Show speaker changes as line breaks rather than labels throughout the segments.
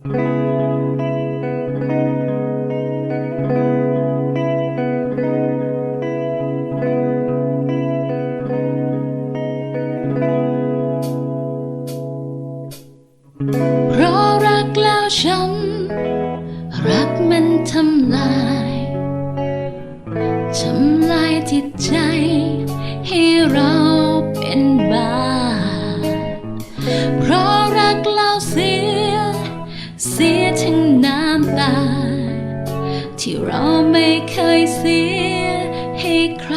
เพราะรักแล้วช้ำรักมันทำลายทำลายจิตใจให้เราเป็นบ้าเพราะ สียทั้งน้ำตา ที่เราไม่เคยเสียให้ใคร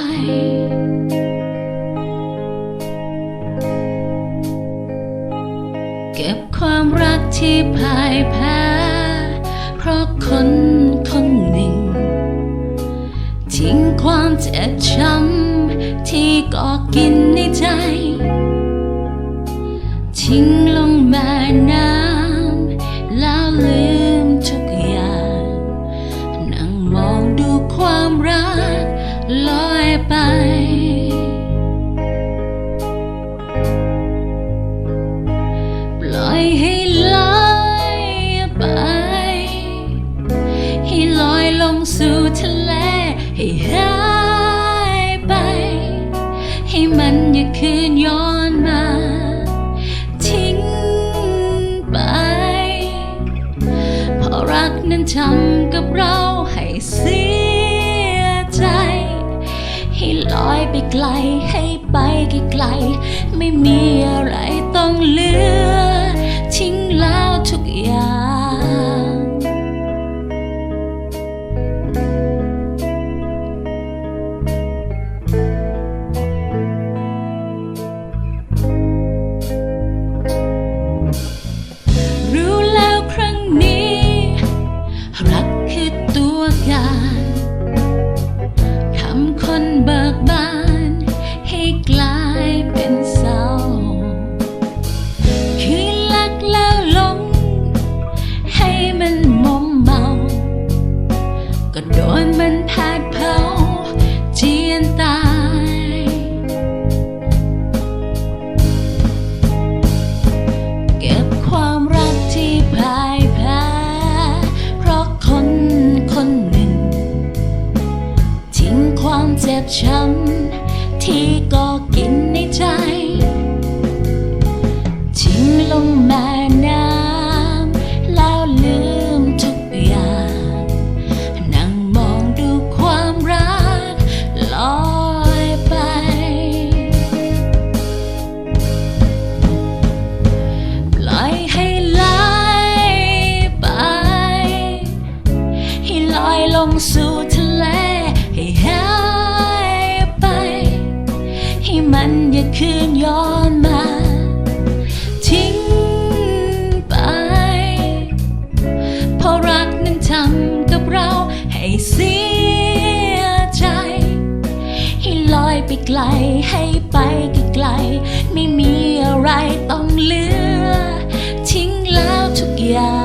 เก็บความรักที่พ่ายแพ้ เพราะคนคนหนึ่ง ทิ้งความเจ็บช้ำที่ก่อกินในใจ คืนย้อนมา ทิ้งไป เพราะรักนั้นทำกับเราให้เสียใจ ให้ลอยไปไกลให้ไปไกล ไม่มีอะไรต้องเหลือ โดนมันแผดเผาเจียนตาย เก็บความรักที่พ่ายแพ้เพราะคนคนหนึ่ง ทิ้งความเจ็บช้ำ งสู่ทะเลให้หายไป ให้มันอย่าคืนย้อนมา ทิ้งไป เพราะรักนั้นทำกับเราให้เสียใจ ให้ลอยไปไกลให้ไปไกล ไม่มีอะไรต้องเหลือ ทิ้งแล้วทุกอย่าง